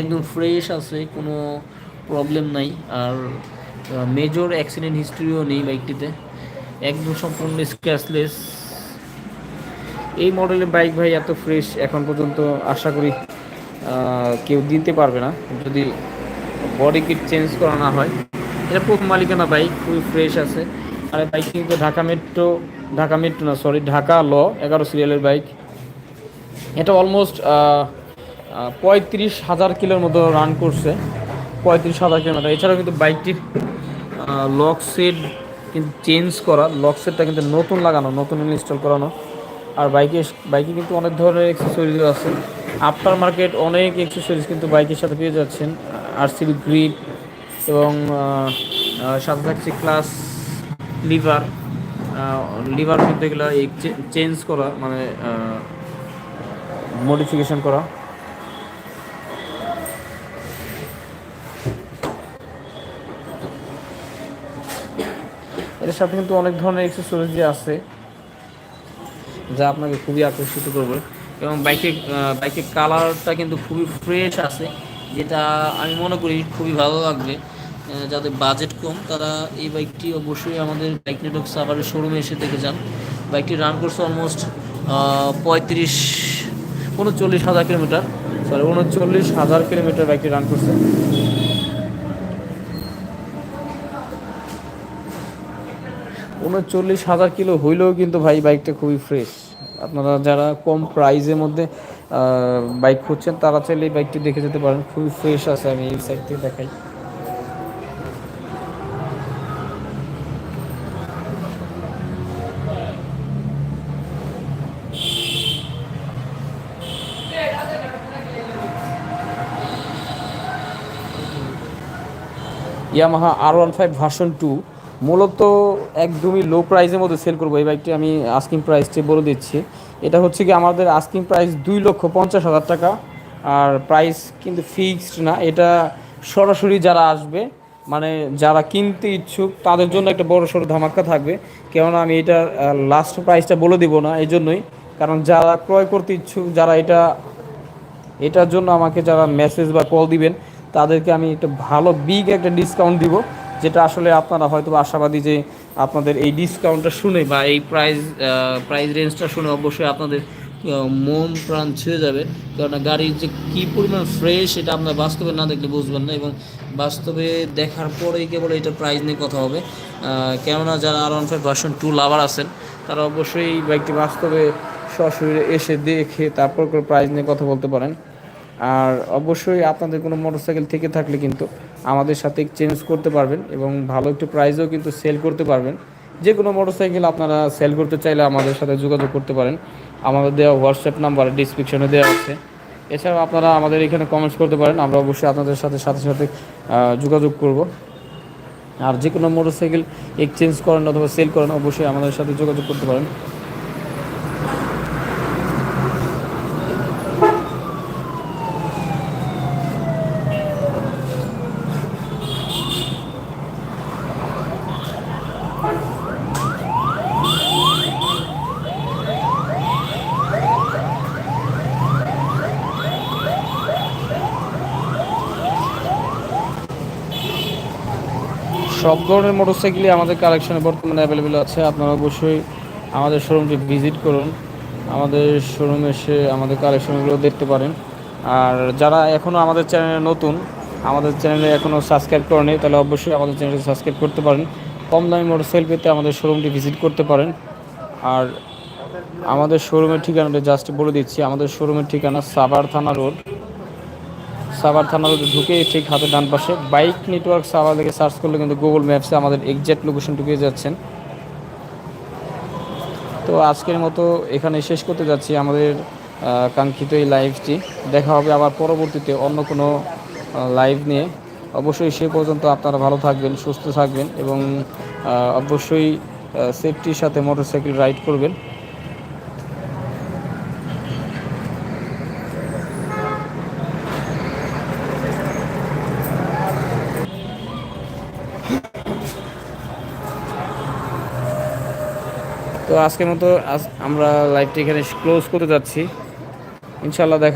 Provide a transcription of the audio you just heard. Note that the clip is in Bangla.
একদম ফ্রেশ আছে, কোনো প্রবলেম নাই। আর মেজর অ্যাক্সিডেন্ট হিস্ট্রিও নেই বাইকটিতে একদম সম্পূর্ণ স্ক্র্যাচলেস এই মডেলের বাইক ভাই এত ফ্রেশ এখন পর্যন্ত আশা করি কেউ দিতে পারবে না। যদি বডি কিট চেঞ্জ করা না হয়, এটা খুব মালিকানা বাইক খুবই ফ্রেশ আছে। আর বাইক কিন্তু ঢাকা মেট্রো ঢাকা মেট্রো না সরি ঢাকা ল, এগারো সিরিয়ালের বাইক এটা অলমোস্ট পঁয়ত্রিশ হাজার কিলোর মতো রান করছে। পঁয়ত্রিশ হাজার কিলোমিটার এছাড়াও কিন্তু বাইকটির লক সেট কিন্তু চেঞ্জ করা। লক সেটটা কিন্তু নতুন লাগানো, নতুন ইনস্টল করানো। আর বাইকে বাইকে কিন্তু অনেক ধরনের অ্যাক্সেসরিজ আছে। আফটার মার্কেট অনেক অ্যাক্সেসরিজ কিন্তু বাইকের সাথে পেয়ে যাচ্ছেন। আরসিবি গ্রিপ এবং সাথে থাকছে ক্লাস লিভার লিভার কিন্তু এগুলো চেঞ্জ করা মানে মডিফিকেশন করা। এর সাথে কিন্তু অনেক ধরনের এক্সেসরিজ আছে, যা আপনাকে খুবই আকর্ষিত করবে। এবং বাইকের বাইকের কালারটা কিন্তু খুবই ফ্রেশ আছে, যেটা আমি মনে করি খুবই ভালো লাগবে। যাদের বাজেট কম, তারা এই বাইকটি অবশ্যই আমাদের বাইক নেটওয়ার্ক সাভারের শোরুমে এসে দেখে যান। বাইকটি রান করছে অলমোস্ট পঁয়ত্রিশ, উনচল্লিশ হাজার কিলোমিটার সরি উনচল্লিশ হাজার কিলোমিটার বাইকটি রান করছে। উনচল্লিশ হাজার কিলো হইলেও কিন্তু ভাই বাইকটা খুবই ফ্রেশ আপনারা যারা কম প্রাইজের মধ্যে বাইক খুঁজছেন, তারা চাইলে এই বাইকটি দেখে যেতে পারেন। খুবই ফ্রেশ আছে, আমি এই সাইড থেকে দেখাই। Yamaha R one five version two মূলত একদমই লো প্রাইসের মধ্যে সেল করব। এই বাইকটি আমি আস্কিং প্রাইসটি বলে দিচ্ছি। এটা হচ্ছে কি আমাদের আস্কিং প্রাইস দুই লক্ষ পঞ্চাশ হাজার টাকা। আর প্রাইস কিন্তু ফিক্সড না। এটা সরাসরি যারা আসবে মানে যারা কিনতে ইচ্ছুক, তাদের জন্য একটা বড় সড়ো ধামাকা থাকবে। কেননা আমি এটা লাস্ট প্রাইসটা বলে দিব না, এই জন্যই। কারণ যারা ক্রয় করতে ইচ্ছুক, যারা এটা, এটার জন্য আমাকে যারা মেসেজ বা কল দিবেন, তাদেরকে আমি একটা ভালো বিগ একটা ডিসকাউন্ট দিব। যেটা আসলে আপনারা হয়তো আশাবাদী যে আপনাদের এই ডিসকাউন্টটা শুনে বা এই প্রাইস প্রাইস রেঞ্জটা শুনে অবশ্যই আপনাদের মন প্রাণ ছুঁয়ে যাবে। কেননা গাড়ির যে কী পরিমাণ ফ্রেশ এটা আপনার বাস্তবে না দেখলে বুঝবেন না এবং বাস্তবে দেখার পরেই কেবল এটা প্রাইস নিয়ে কথা হবে। কেননা যারা R one five version two lover আছেন, তারা অবশ্যই বাইকটি বাস্তবে সশরীরে এসে দেখে তারপর করে প্রাইস নিয়ে কথা বলতে পারেন। আর অবশ্যই আপনাদের কোনো মোটরসাইকেল থেকে থাকলে কিন্তু আমাদের সাথে চেঞ্জ করতে পারবেন এবং ভালো একটু প্রাইসেও কিন্তু সেল করতে পারবেন। যে কোনো মোটরসাইকেল আপনারা সেল করতে চাইলে আমাদের সাথে যোগাযোগ করতে পারেন। আমাদের দেওয়া হোয়াটসঅ্যাপ নাম্বার ডিসক্রিপশনে দেওয়া আছে। এছাড়াও আপনারা আমাদের এখানে কমেন্টস করতে পারেন, আমরা অবশ্যই আপনাদের সাথে সাথে সাথে যোগাযোগ করব। আর যে কোনো মোটরসাইকেল এক্সচেঞ্জ করেন অথবা সেল করেন, অবশ্যই আমাদের সাথে যোগাযোগ করতে পারেন। সব ধরনের মোটরসাইকেলই আমাদের কালেকশনে বর্তমানে অ্যাভেলেবেল আছে। আপনারা অবশ্যই আমাদের শোরুমটি ভিজিট করুন। আমাদের শোরুমে এসে আমাদের কালেকশনগুলো দেখতে পারেন। আর যারা এখনও আমাদের চ্যানেলে নতুন, আমাদের চ্যানেলে এখনও সাবস্ক্রাইব করেনি তাহলে অবশ্যই আমাদের চ্যানেলটি সাবস্ক্রাইব করতে পারেন। কম দামি মোটরসাইকেল পেতে আমাদের শোরুমটি ভিজিট করতে পারেন। আর আমাদের শোরুমের ঠিকানাটা জাস্ট বলে দিচ্ছি। আমাদের শোরুমের ঠিকানা সাভার থানা রোড সাভার থানা রোডে ঢুকে ঠিক হাতে ডান পাশে। বাইক নেটওয়ার্ক সাভার থেকে সার্চ করলে কিন্তু গুগল ম্যাপসে আমাদের এক্সাক্ট লোকেশন পেয়ে যাচ্ছেন। তো আজকের মতো এখানে শেষ করতে যাচ্ছি আমাদের কাঙ্ক্ষিত এই লাইভটি দেখা হবে আবার পরবর্তীতে অন্য কোনো লাইভ নিয়ে। অবশ্যই সে পর্যন্ত আপনারা ভালো থাকবেন, সুস্থ থাকবেন এবং অবশ্যই সেফটির সাথে মোটরসাইকেল রাইড করবেন। তো আজকের মতো আমরা লাইভটি এখানে ক্লোজ করতে যাচ্ছি। ইনশাল্লাহ দেখা